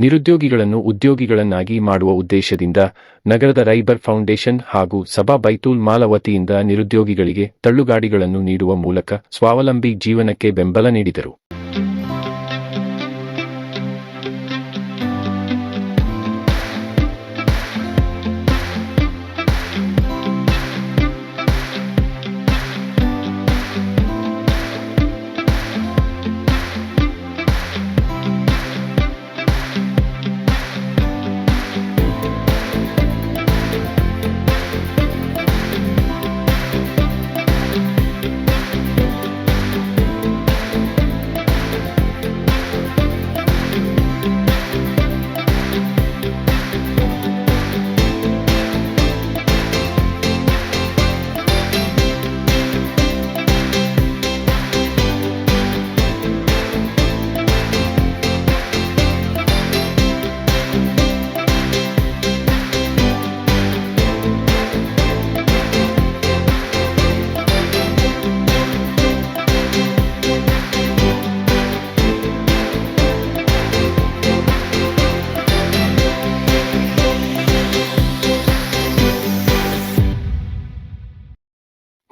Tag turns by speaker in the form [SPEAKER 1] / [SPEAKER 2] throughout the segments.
[SPEAKER 1] ನಿರುದ್ಯೋಗಿಗಳನ್ನು ಉದ್ಯೋಗಿಗಳನ್ನಾಗಿ ಮಾಡುವ ಉದ್ದೇಶದಿಂದ ನಗರದ ರೈಬರ್ ಫೌಂಡೇಶನ್ ಹಾಗೂ ಸಬಾ ಬೈತೂಲ್ ಮಾಲ ವತಿಯಿಂದ ನಿರುದ್ಯೋಗಿಗಳಿಗೆ ತಳ್ಳುಗಾಡಿಗಳನ್ನು ನೀಡುವ ಮೂಲಕ ಸ್ವಾವಲಂಬಿ ಜೀವನಕ್ಕೆ ಬೆಂಬಲ ನೀಡಿದರು.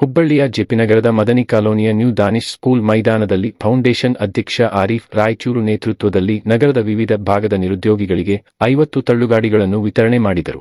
[SPEAKER 1] ಹುಬ್ಬಳ್ಳಿಯ ಜೆಪಿನಗರದ ಮದನಿ ಕಾಲೋನಿಯ ನ್ಯೂ ದಾನಿಶ್ ಸ್ಕೂಲ್ ಮೈದಾನದಲ್ಲಿ ಫೌಂಡೇಶನ್ ಅಧ್ಯಕ್ಷ ಆರೀಫ್ ರಾಯಚೂರು ನೇತೃತ್ವದಲ್ಲಿ ನಗರದ ವಿವಿಧ ಭಾಗದ ನಿರುದ್ಯೋಗಿಗಳಿಗೆ ಐವತ್ತು ತಳ್ಳುಗಾಡಿಗಳನ್ನು ವಿತರಣೆ ಮಾಡಿದರು.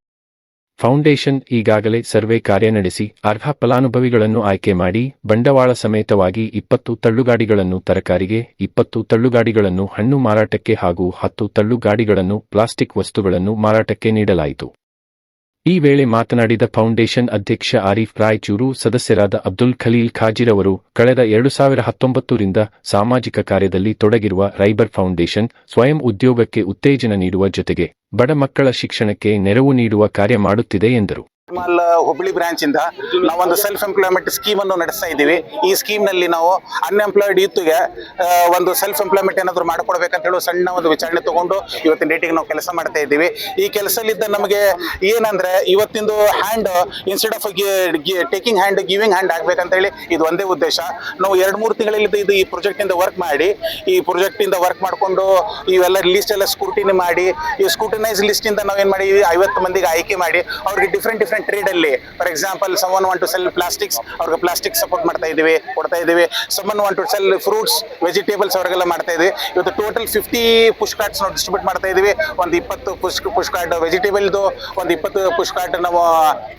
[SPEAKER 1] ಫೌಂಡೇಶನ್ ಈಗಾಗಲೇ ಸರ್ವೆ ಕಾರ್ಯ ನಡೆಸಿ, ಅರ್ಹ ಫಲಾನುಭವಿಗಳನ್ನು ಆಯ್ಕೆ ಮಾಡಿ, ಬಂಡವಾಳ ಸಮೇತವಾಗಿ ಇಪ್ಪತ್ತು ತಳ್ಳುಗಾಡಿಗಳನ್ನು ತರಕಾರಿಗೆ, ಇಪ್ಪತ್ತು ತಳ್ಳುಗಾಡಿಗಳನ್ನು ಹಣ್ಣು ಮಾರಾಟಕ್ಕೆ ಹಾಗೂ ಹತ್ತು ತಳ್ಳುಗಾಡಿಗಳನ್ನು ಪ್ಲಾಸ್ಟಿಕ್ ವಸ್ತುಗಳನ್ನು ಮಾರಾಟಕ್ಕೆ ನೀಡಲಾಯಿತು. ಈ ವೇಳೆ ಮಾತನಾಡಿದ ಫೌಂಡೇಶನ್ ಅಧ್ಯಕ್ಷ ಆರೀಫ್ ರಾಯಚೂರು ಸದಸ್ಯರಾದ ಅಬ್ದುಲ್ ಖಲೀಲ್ ಖಾಜಿರವರು ಕಳೆದ ಎರಡು ಸಾವಿರ ಹತ್ತೊಂಬತ್ತರಿಂದ ಸಾಮಾಜಿಕ ಕಾರ್ಯದಲ್ಲಿ ತೊಡಗಿರುವ ರೈಬರ್ ಫೌಂಡೇಶನ್ ಸ್ವಯಂ ಉದ್ಯೋಗಕ್ಕೆ ಉತ್ತೇಜನ ನೀಡುವ ಜೊತೆಗೆ ಬಡ ಮಕ್ಕಳ ಶಿಕ್ಷಣಕ್ಕೆ ನೆರವು ನೀಡುವ ಕಾರ್ಯ ಮಾಡುತ್ತಿದೆ ಎಂದರು.
[SPEAKER 2] ಮಾಲ್ ಹುಬ್ಳಿ ಬ್ರಾಂಚ್ ಇಂದ ನಾವೊಂದು ಸೆಲ್ಫ್ ಎಂಪ್ಲಾಯ್ಮೆಂಟ್ ಸ್ಕೀಮ್ ಅನ್ನು ನಡೆಸ್ತಾ ಇದ್ದೀವಿ. ಈ ಸ್ಕೀಮ್ನಲ್ಲಿ ನಾವು ಅನ್ಎಂಪ್ಲಾಯ್ಡ್ ಯೂತ್ಗೆ ಒಂದು ಸೆಲ್ಫ್ ಎಂಪ್ಲಾಯ್ಮೆಂಟ್ ಏನಾದ್ರು ಮಾಡ್ಕೊಡ್ಬೇಕಂತ ಹೇಳಿ ಸಣ್ಣ ಒಂದು ವಿಚಾರಣೆ ತಗೊಂಡು ಇವತ್ತಿನ ಡೇಟಿಗೆ ನಾವು ಕೆಲಸ ಮಾಡ್ತಾ ಇದ್ದೀವಿ. ಈ ಕೆಲಸಲಿದ್ದ ನಮಗೆ ಏನಂದ್ರೆ ಇವತ್ತಿಂದು hand instead of taking hand giving hand ಆಗ್ಬೇಕಂತ ಹೇಳಿ ಇದು ಒಂದೇ ಉದ್ದೇಶ. ನಾವು ಎರಡು ಮೂರು ತಿಂಗಳಲ್ಲಿ ಇದು ಈ ಪ್ರಾಜೆಕ್ಟ್ ಇಂದ ವರ್ಕ್ ಮಾಡಿ, ಈ ಪ್ರಾಜೆಕ್ಟ್ ಇಂದ ವರ್ಕ್ ಮಾಡಿಕೊಂಡು ಇವೆಲ್ಲ ಲಿಸ್ಟ್ ಎಲ್ಲ ಸ್ಕ್ರೂಟಿನಿ ಮಾಡಿ, ಈ ಸ್ಕ್ರೂಟಿನೈಸ್ ಲಿಸ್ಟ್ ಇಂದ ನಾವೇನ್ ಮಾಡಿ, ಐವತ್ತು ಮಂದಿಗೆ ಆಯ್ಕೆ ಮಾಡಿ, ಅವ್ರಿಗೆ ಡಿಫ್ರೆಂಟ್ ಡಿಫ್ರೆಂಟ್ ಟ್ರೇಡ್ ಅಲ್ಲಿ. For example someone want to sell plastics ಅವ್ರಿಗೆ ಪ್ಲಾಸ್ಟಿಕ್ ಸಪೋರ್ಟ್ ಮಾಡ್ತಾ ಇದೀವಿ ಕೊಡ್ತಾ ಇದೀವಿ someone want to sell fruits vegetables ಅವ್ರಿಗೆಲ್ಲ ಮಾಡ್ತಾ ಇದೀವಿ ಇವತ್ತು ಟೋಟಲ್ ಫಿಫ್ಟಿ ಪುಷ್ ಕಾರ್ಡ್ಸ್ ನಾವು ಡಿಸ್ಟ್ರಿಬ್ಯೂಟ್ ಮಾಡ್ತಾ ಇದೀವಿ ಒಂದು ಇಪ್ಪತ್ತು ಪುಷ್ ಪುಷ್ ಕಾರ್ಡ್ ವೆಜಿಟೇಬಲ್ದು ಒಂದು ಇಪ್ಪತ್ತು ಪುಷ್ ಕಾರ್ಡ್ ನಾವು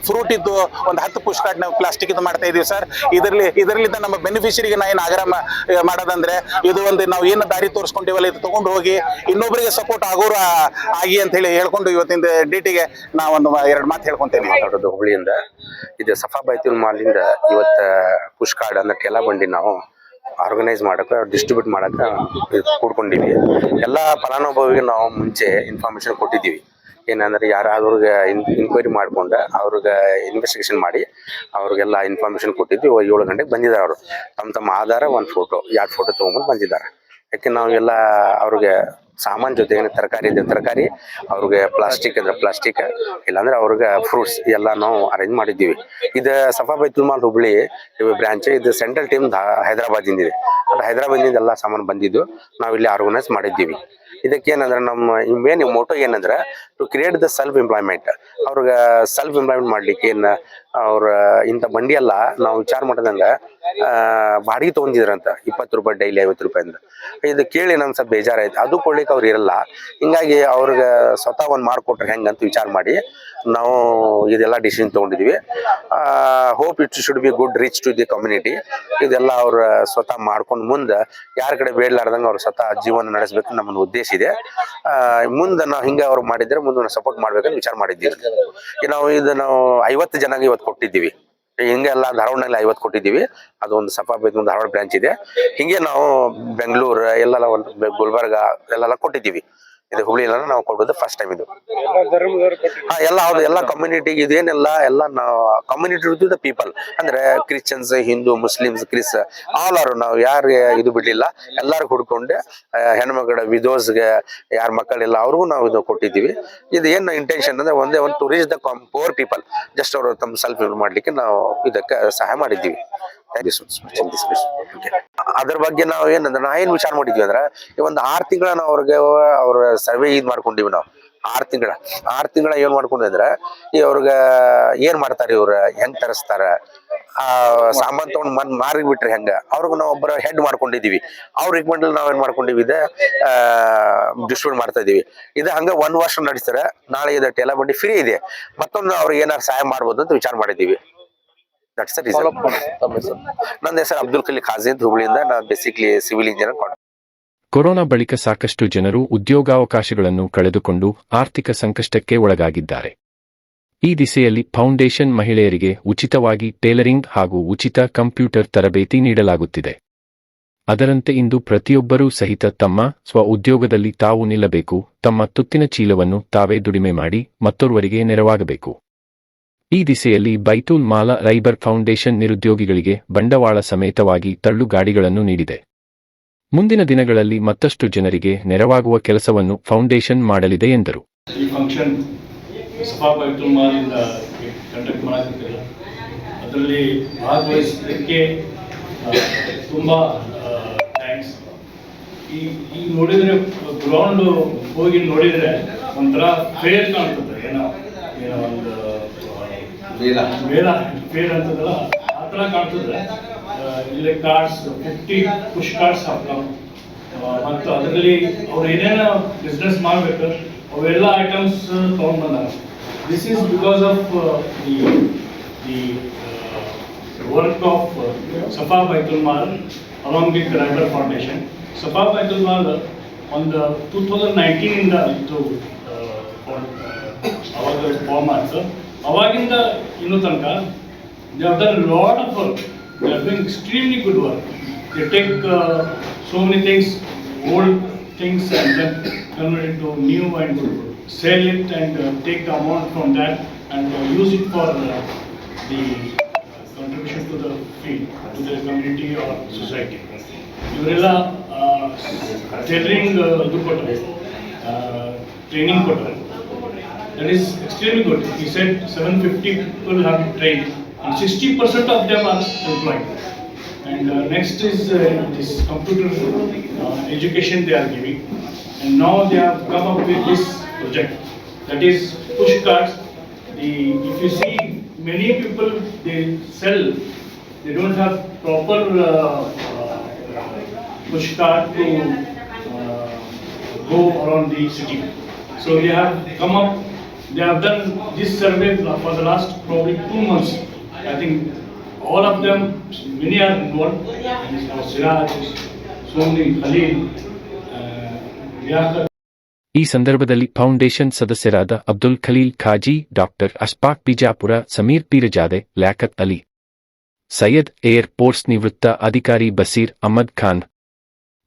[SPEAKER 2] ಫ್ರೂಟ್ ಇದ್ದು, ಒಂದು ಹತ್ತು ಪುಷ್ ಕಾರ್ಡ್ ನಾವು ಪ್ಲಾಸ್ಟಿಕ್ ಇದು ಮಾಡ್ತಾ ಇದೀವಿ ಸರ್ ಇದರಲ್ಲಿ, ಇದರಲ್ಲಿದ್ದ ನಮ್ಮ ಬೆನಿಫಿಷರಿಗೆ ನಾವು ಏನು ಆಗ್ರಹ ಮಾಡೋದಂದ್ರೆ, ಇದು ಒಂದು ನಾವು ಏನು ದಾರಿ ತೋರಿಸ್ಕೊಂಡಿವಲ್ಲ, ಇದು ತಗೊಂಡು ಹೋಗಿ ಇನ್ನೊಬ್ಬರಿಗೆ ಸಪೋರ್ಟ್ ಆಗೋರು ಆಗಿ ಅಂತ ಹೇಳಿ ಹೇಳ್ಕೊಂಡು ಇವತ್ತಿನ ಡೇಟಿಗೆ ನಾವೊಂದು ಎರಡು ಮಾತು ಹೇಳ್ಕೊಂತೇನೆ.
[SPEAKER 3] ಮಾತಾಡೋದು ಹುಬ್ಳಿಯಿಂದ ಇದು ಸಫಾ ಬೈತುಲ್ ಮಾಲಿಂದ ಇವತ್ತ ಪುಷ್ ಕಾರ್ಡ್ ಅನ್ನ ಕೆಲ ಬಂಡಿ ನಾವು ಆರ್ಗನೈಸ್ ಮಾಡಕ್ಕೆ ಡಿಸ್ಟ್ರಿಬ್ಯೂಟ್ ಮಾಡಕ್ಕೆ ಇದು ಕೂಡ್ಕೊಂಡಿವಿ. ಎಲ್ಲ ಫಲಾನುಭವಿಗೆ ನಾವು ಮುಂಚೆ ಇನ್ಫಾರ್ಮೇಶನ್ ಕೊಟ್ಟಿದ್ದೀವಿ. ಏನಂದ್ರೆ ಯಾರಾದ್ರಿಗೆ ಇನ್ಕ್ವೈರಿ ಮಾಡ್ಕೊಂಡು ಅವ್ರಿಗೆ ಇನ್ವೆಸ್ಟಿಗೇಷನ್ ಮಾಡಿ ಅವ್ರಿಗೆಲ್ಲ ಇನ್ಫಾರ್ಮೇಶನ್ ಕೊಟ್ಟಿದ್ವಿ. ಏಳು ಗಂಟೆಗೆ ಬಂದಿದ್ದಾರೆ ಅವರು. ತಮ್ಮ ತಮ್ಮ ಆಧಾರ, ಒಂದು ಫೋಟೋ ಎರಡು ಫೋಟೋ ತೊಗೊಂಬಂದು ಬಂದಿದ್ದಾರೆ ಯಾಕೆ ನಾವೆಲ್ಲ ಅವ್ರಿಗೆ ಸಾಮಾನ್ ಏನು ತರಕಾರಿ ಇದೆ ತರಕಾರಿ, ಅವ್ರಿಗೆ ಪ್ಲಾಸ್ಟಿಕ್ ಅಂದ್ರೆ ಪ್ಲಾಸ್ಟಿಕ್ ಇಲ್ಲಾಂದ್ರೆ ಅವ್ರಿಗೆ ಫ್ರೂಟ್ಸ್ ಎಲ್ಲ ನಾವು ಅರೇಂಜ್ ಮಾಡಿದ್ದೀವಿ. ಇದು ಸಫಾ ಬೈತುಲ್ ಮಾಲ್ ಹುಬ್ಳಿ ಬ್ರಾಂಚ್ ಇದು ಸೆಂಟ್ರಲ್ ಟೀಮ್ ಹೈದರಾಬಾದಿಂದ ಇದೆ. ಹೈದರಾಬಾದ್ ಹೈದರಾಬಾದಿಂದ ಎಲ್ಲ ಸಾಮಾನು ಬಂದಿದ್ದು ನಾವು ಇಲ್ಲಿ ಆರ್ಗನೈಸ್ ಮಾಡಿದ್ದೀವಿ. ಇದಕ್ಕೆ ಏನಂದ್ರೆ ನಮ್ಮ ಮೇನ್ ಮೋಟೋ ಏನಂದ್ರೆ to create the self employment ಅವ್ರಿಗೆ ಸೆಲ್ಫ್ ಎಂಪ್ಲಾಯ್ಮೆಂಟ್ ಮಾಡ್ಲಿಕ್ಕೆ ಏನ್, ಅವ್ರ ಇಂಥ ಬಂಡಿ ಎಲ್ಲ ನಾವು ವಿಚಾರ ಮಾಡಿದಂಗ ಬಾಡಿಗೆ ತಗೊಂಡಿದ್ರಂತ, ಇಪ್ಪತ್ತು ರೂಪಾಯಿ ಡೈಲಿ ಐವತ್ತು ರೂಪಾಯಿ ಅಂತ ಇದು ಕೇಳಿ ನಮ್ಗೆ ಸ್ವಲ್ಪ ಬೇಜಾರಾಯ್ತು. ಅದು ಕೊಡ್ಲಿಕ್ಕೆ ಅವ್ರು ಇರಲ್ಲ. ಹಿಂಗಾಗಿ ಅವ್ರಿಗೆ ಸ್ವತಃ ಒಂದು ಮಾರ್ಕೊಟ್ರೆ ಹೆಂಗಂತ ವಿಚಾರ ಮಾಡಿ ನಾವು ಇದೆಲ್ಲ ಡಿಸಿಷನ್ ಆ hope it should be good reach to the community ಇದೆಲ್ಲ ಅವ್ರ ಸ್ವತಃ ಮಾಡ್ಕೊಂಡು ಮುಂದೆ ಯಾರ ಕಡೆ ಬೇಡಲಾರ್ದಂಗೆ ಅವ್ರ ಸ್ವತಃ ಜೀವನ ನಡೆಸಬೇಕು ನಮ್ಮ ಉದ್ದೇಶ ಇದೆ. ಮುಂದೆ ನಾವು ಹಿಂಗೆ ಅವ್ರು ಮಾಡಿದ್ರೆ ಮುಂದೆ ಸಪೋರ್ಟ್ ಮಾಡ್ಬೇಕಂತ ವಿಚಾರ ಮಾಡಿದ್ದೀವಿ. ನಾವು ಇದು ನಾವು ಐವತ್ತು ಜನಗೆ ಇವತ್ತು ಕೊಟ್ಟಿದ್ದೀವಿ. ಹಿಂಗೆಲ್ಲ ಧಾರವಾಡನಲ್ಲಿ ಐವತ್ತು ಕೊಟ್ಟಿದ್ದೀವಿ. ಅದೊಂದು ಸಫಾ ಒಂದು ಧಾರವಾಡ ಬ್ರಾಂಚ್ ಇದೆ. ಹಿಂಗೆ ನಾವು ಬೆಂಗಳೂರು ಬೆ- ಗುಲ್ಬರ್ಗ, ಎಲ್ಲೆಲ್ಲ ಕೊಟ್ಟಿದ್ದೀವಿ. ಇದು ಹುಬ್ಳಿಲ್ಲ ನಾವು ಕೊಡೋದು ಫಸ್ಟ್ ಟೈಮ್ ಇದು. ಹಾ ಎಲ್ಲ ಹೌದು ಎಲ್ಲ ಕಮ್ಯುನಿಟಿ ಇದೇನೆಲ್ಲ ಎಲ್ಲ ನಾವು ಕಮ್ಯುನಿಟಿ ಟು ದ ಪೀಪಲ್ ಅಂದ್ರೆ ಕ್ರಿಶ್ಚಿಯನ್ಸ್ ಹಿಂದೂ ಮುಸ್ಲಿಮ್ಸ್ ಕ್ರಿಸ್ ಆಲ್ ಅವರು ನಾವು ಯಾರಿಗೆ ಇದು ಬಿಡ್ಲಿಲ್ಲ ಎಲ್ಲಾರು ಹುಡ್ಕೊಂಡೆ ಹೆಣ್ಮಕ್ಳ ವಿಧೋಸ್ಗೆ ಯಾರ ಮಕ್ಕಳಿಲ್ಲ ಅವ್ರಿಗೂ ನಾವು ಇದು ಕೊಟ್ಟಿದ್ದೀವಿ. ಇದು ಏನು ಇಂಟೆನ್ಷನ್ ಅಂದ್ರೆ ಒಂದೇ ಒಂದು tourist reach the poor people just ಅವರು ತಮ್ಮ ಸೆಲ್ಫ್ ಮಾಡ್ಲಿಕ್ಕೆ ನಾವು ಇದಕ್ಕೆ ಸಹಾಯ ಮಾಡಿದ್ದೀವಿ. ಅದ್ರ ಬಗ್ಗೆ ನಾವು ಏನಂದ್ರೆ, ನಾ ಏನ್ ವಿಚಾರ ಮಾಡಿದ್ವಿ ಅಂದ್ರ, ಈ ಒಂದು ಆರ್ ತಿಂಗಳ ನಾವು ಅವ್ರಿಗೆ, ಅವ್ರ ಸರ್ವೆ ಇದ್ ಮಾಡ್ಕೊಂಡಿವಿ ನಾವು. ಆರ್ ತಿಂಗಳ. ಆರ್ ತಿಂಗಳ ಏನ್ ಮಾಡ್ಕೊಂಡ್ವಿ ಅಂದ್ರೆ, ಈ ಅವ್ರಗ ಏನ್ ಮಾಡ್ತಾರ ಇವ್ರ, ಹೆಂಗ್ ತರಿಸ್ತಾರ, ಆ, ಸಾಮಾನ್ ತಗೊಂಡ್ ಮನ್ ಮಾರಿ ಬಿಟ್ರೆ ಹೆಂಗ? ಅವ್ರಗ್ ನಾವು ಒಬ್ಬರ ಹೆಡ್ ಮಾಡ್ಕೊಂಡಿದೀವಿ. ಅವ್ರ ರಿಕಮೆಂಡ್ ನಾವ್ ಏನ್ ಮಾಡ್ಕೊಂಡಿವಿ ಇದೆ ಡಿಸ್ಟ್ರಿಬ್ಯೂಟ್ ಮಾಡ್ತಾ ಇದೀವಿ. ಇದ ಹಂಗ ಒಂದ್ ವರ್ಷ ನಡೆಸ್ತಾರ ನಾಳೆ ಇದು ಟೆಲ ಬಂಡಿ ಫ್ರೀ ಇದೆ. ಮತ್ತೊಂದು ಅವ್ರಿಗೆ ಏನಾರ ಸಹಾಯ ಮಾಡ್ಬೋದು ಅಂತ ವಿಚಾರ ಮಾಡಿದೀವಿ. ದಟ್ಸ್ ನನ್ನ ಹೆಸರು ಅಬ್ದುಲ್ ಕಲಿ ಖಾಜಿ ಅಂತ ಹುಬ್ಳಿಯಿಂದ ನಾನು ಬೇಸಿಕ್ಲಿ ಸಿವಿಲ್ ಇಂಜಿನಿಯರ್
[SPEAKER 1] ಕೊರೋನಾ ಬಳಿಕ ಸಾಕಷ್ಟು ಜನರು ಉದ್ಯೋಗಾವಕಾಶಗಳನ್ನು ಕಳೆದುಕೊಂಡು ಆರ್ಥಿಕ ಸಂಕಷ್ಟಕ್ಕೆ ಒಳಗಾಗಿದ್ದಾರೆ. ಈ ದಿಸೆಯಲ್ಲಿ ಫೌಂಡೇಶನ್ ಮಹಿಳೆಯರಿಗೆ ಉಚಿತವಾಗಿ ಟೇಲರಿಂಗ್ ಹಾಗೂ ಉಚಿತ ಕಂಪ್ಯೂಟರ್ ತರಬೇತಿ ನೀಡಲಾಗುತ್ತಿದೆ. ಅದರಂತೆ ಇಂದು ಪ್ರತಿಯೊಬ್ಬರೂ ಸಹಿತ ತಮ್ಮ ಸ್ವ ಉದ್ಯೋಗದಲ್ಲಿ ತಾವು ನಿಲ್ಲಬೇಕು ತಮ್ಮ ತುತ್ತಿನ ಚೀಲವನ್ನು ತಾವೇ ದುಡಿಮೆ ಮಾಡಿ ಮತ್ತೊರ್ವರಿಗೆ ನೆರವಾಗಬೇಕು. ಈ ದಿಸೆಯಲ್ಲಿ ಬೈತೂಲ್ ಮಾಲ ರೈಬರ್ ಫೌಂಡೇಶನ್ ನಿರುದ್ಯೋಗಿಗಳಿಗೆ ಬಂಡವಾಳ ಸಮೇತವಾಗಿ ತಳ್ಳು ಗಾಡಿಗಳನ್ನು ನೀಡಿದೆ. ಮುಂದಿನ ದಿನಗಳಲ್ಲಿ ಮತ್ತಷ್ಟು ಜನರಿಗೆ ನೆರವಾಗುವ ಕೆಲಸವನ್ನು ಫೌಂಡೇಶನ್ ಮಾಡಲಿದೆ ಎಂದರು.
[SPEAKER 4] ಈ ಫಂಕ್ಷನ್ ಸಭಾ ಬೈತುಲ್ ಮಾಲಿಂದ ಕಂಡಕ್ಟ್ ಮಾಡಾಕತ್ತಿಲ್ಲ ಅದರಲ್ಲಿ ಭಾಗವಹಿಸಿದ್ದಕ್ಕೆ ತುಂಬ ಥ್ಯಾಂಕ್ಸ್ ಈ ಈಗ ನೋಡಿದರೆ ಗ್ರೌಂಡ್ ಹೋಗಿ ನೋಡಿದರೆ ಒಂಥರ ಫೇರ್ ಕಾಣ್ತದೆ. ಏನೋ ಏನೋ ಒಂದು ಮೇಳ. ಫೇರ್ ಅಂತದಲ್ಲ ಆ ಥರ ಕಾಣ್ತದೆ. ಆ, ಇಲ್ಲಿ ಕಾರ್ಡ್ಸ್ ಫಿಫ್ಟಿ ಪುಷ್ ಕಾರ್ಡ್ಸ್ ಹಾಕ್ತಾವೆ ಮತ್ತು ಅದರಲ್ಲಿ ಅವ್ರು ಏನೇನು ಬಿಸ್ನೆಸ್ ಮಾಡಬೇಕು ಅವೆಲ್ಲ ಐಟಮ್ಸ್ ತೊಗೊಂಡು ಬಂದಾರ. This is because of the the work of Safa Baitul Mal along with Rider Foundation Safa Baitul Mal ಒಂದು ಟೂ ತೌಸಂಡ್ ನೈನ್ಟೀನಿಂದ ಇತ್ತು ಅವಾಗ ಫಾರ್ಮ್ ಆಯ್ತು. ಅವಾಗಿಂದ ಇನ್ನೂ ತನಕ lot of work. They are doing extremely good work. They take uh, so many things, old things, and then convert it to new and sell it and uh, take the amount from that and uh, use it for uh, the contribution to the field, to the community or society. ಇವರೆಲ್ಲ tailoring ಇದು ಕೊಟ್ಟರೆ training ಕೊಟ್ಟರೆ That is extremely good. He said 750 people have trained and 60% of them are employed. And uh, next is uh, this computer uh, education they are giving. And now they have come up with this project. That is push cards. The, if you see many people they sell, they don't have proper uh, uh, push card to uh, go around the city. So they have come up, they have done this survey for the last probably two months. I think all of them, many are involved. Siraj, Somni, Khalil, uh, Liaquat,
[SPEAKER 1] ಈ ಸಂದರ್ಭದಲ್ಲಿ foundation ಸದಸ್ಯರಾದ Abdul Khalil Qazi doctor Ashfaq Bijapur Sameer Peerzade Liyakat Ali Syed air force ನಿವೃತ್ತ ಅಧಿಕಾರಿ ಬಸೀರ್ ಅಹಮದ್ ಖಾನ್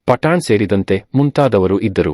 [SPEAKER 1] ಪಠಾಣ್ ಸೇರಿದಂತೆ ಮುಂತಾದವರು ಇದ್ದರು